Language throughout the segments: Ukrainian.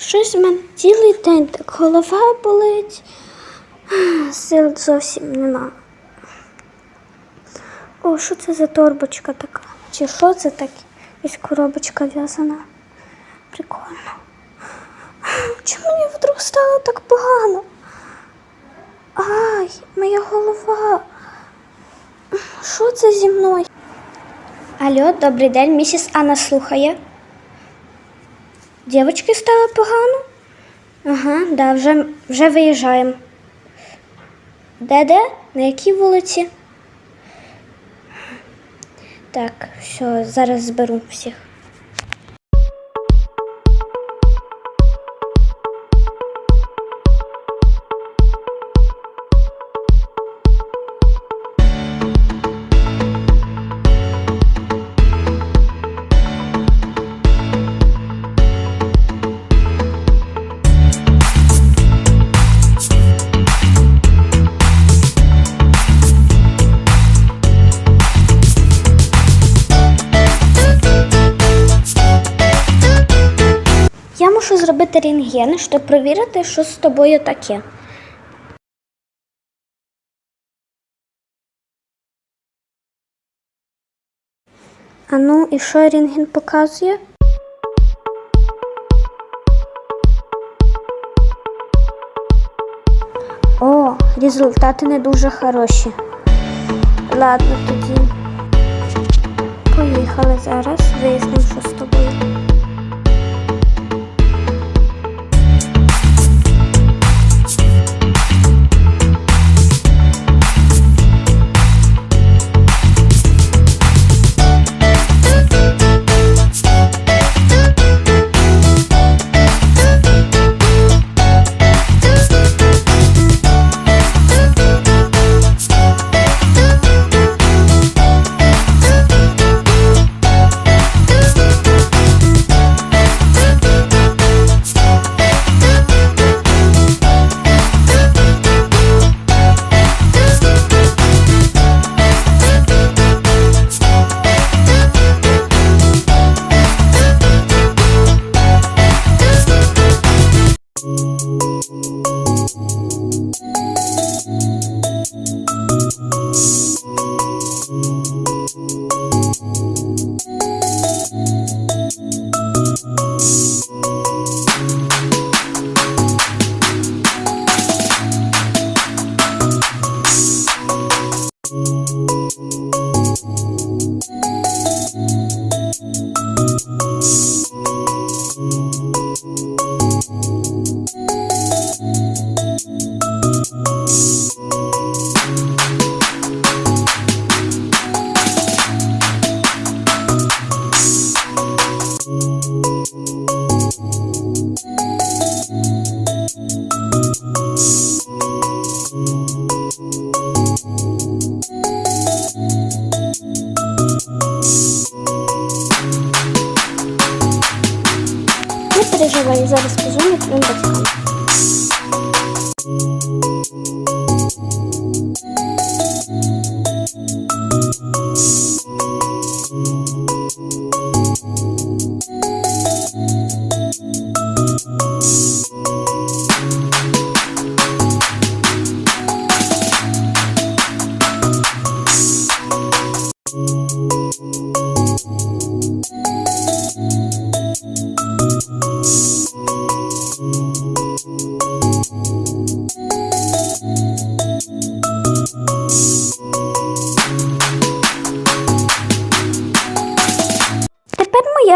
Щось в мене цілий день так голова болить. Сил зовсім нема. О, що це за торбочка така? Чи що це таке? Якась коробочка в'язана. Прикольно. Чому мені вдруг стало так погано? Ай, моя голова. Що це зі мною? Алло, добрий день, місіс Анна слухає. Дівочки стало погано? Ага, да, вже, вже виїжджаємо. Де-де? На якій вулиці? Так, все, зараз зберу всіх. Зробити рентген, щоб перевірити, що з тобою таке. А ну, і що рентген показує? О, результати не дуже хороші. Ладно, тоді. Поїхали зараз, вияснимо, що з тобою.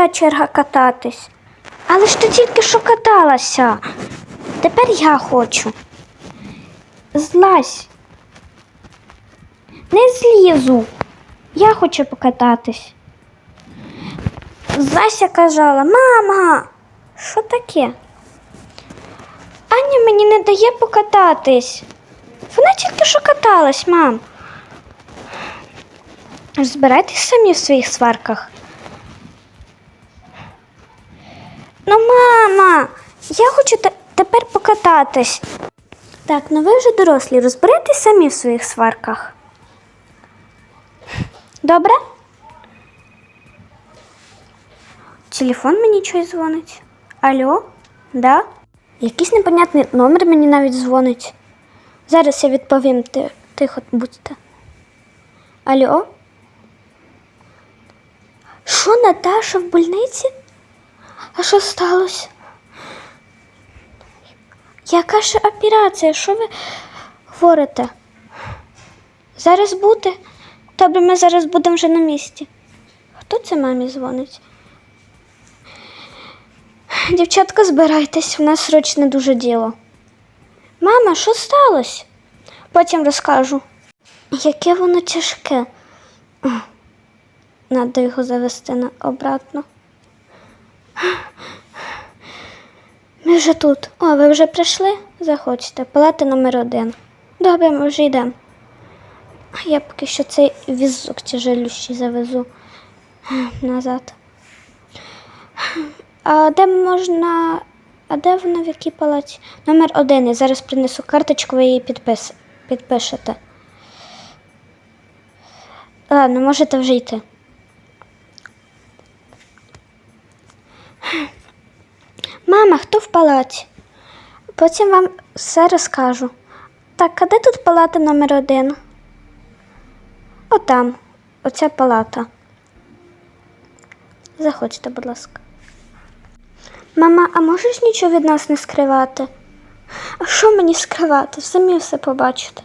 Моя черга кататись. Але ж ти тільки що каталася. Тепер я хочу. Злазь. Не злізу. Я хочу покататись. Злася казала, мама, що таке? Аня мені не дає покататись. Вона тільки що каталась, мам. Розбирайтесь самі в своїх сварках. Ну, мама, я хочу те- тепер покататись. Так, ну ви вже дорослі, розберітесь самі в своїх сварках. Добре? Телефон мені щось дзвонить. Алло? Да? Якийсь непонятний номер мені навіть дзвонить. Зараз я відповім, ти, тихо будьте. Алло? Що, Наташа в больниці? А що сталося? Яка ж операція? Що ви говорите? Зараз буде? Добре, ми зараз будемо вже на місці. Хто це мамі дзвонить? Дівчатка, збирайтесь, в нас срочне дуже діло. Мама, що сталося? Потім розкажу. Яке воно тяжке. Надо його завести на обратно. Ми вже тут. О, ви вже прийшли? Заходьте. Палата номер один. Добре, ми вже йдемо. Я поки що цей візок тяжелющий завезу назад. А де можна. А де вона в якій палаті? Номер один. Я зараз принесу карточку, ви її підпис... підпишете. Ладно, можете вже йти. Мама, хто в палаті? Потім вам все розкажу. Так, а де тут палата номер один? Отам, оця палата. Заходьте, будь ласка. Мама, а можеш нічого від нас не скривати? А що мені скривати? Самі все побачите.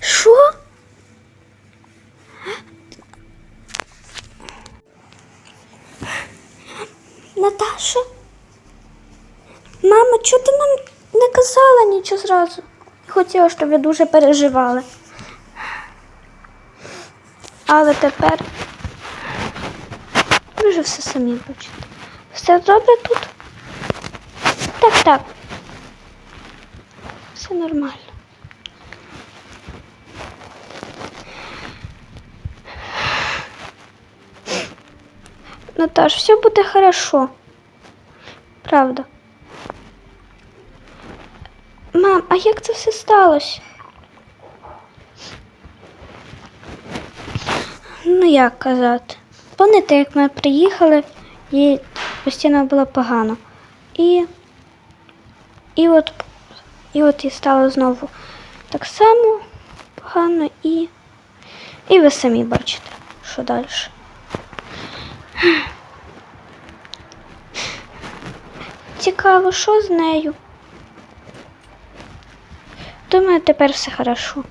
Що? Наташа? Мама, чого ти нам не казала нічого зразу? Хотіла, щоб ви дуже переживали. Але тепер ви вже все самі бачите. Все добре тут? Так, так. Все нормально. Наташ, все буде хорошо. Правда. Мам, а як це все сталося? Ну, як казати? Пам'ятаєте, як ми приїхали, їй постійно було погано. І, і от і от їй стало знову так само погано і, і ви самі бачите, що далі. Цікаво, що з нею? Думаю, тепер все хорошо.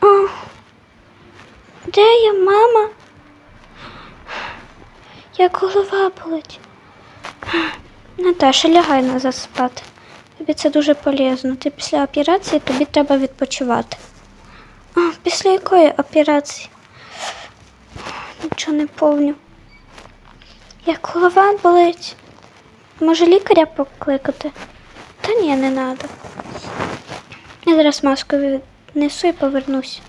А, де я, мама? Як голова болить. Наташа, лягай назад спати. Тобі це дуже полезно. Ти після операції тобі треба відпочивати. А, після якої операції? Нічого не помню. Як голова болить. Може лікаря покликати? Та ні, не треба. Я зараз маску віднесу і повернусь.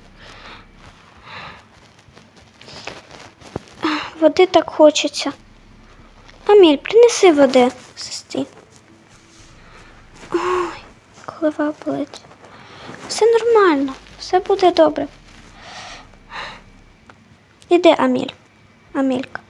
Води так хочеться. Аміль, принеси води, сестрі. Ой, голова болить. Все нормально, все буде добре. Іди, Аміль. Амілька.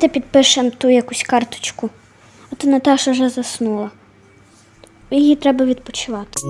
Давайте підпишемо ту якусь карточку. А то Наташа вже заснула. Її треба відпочивати.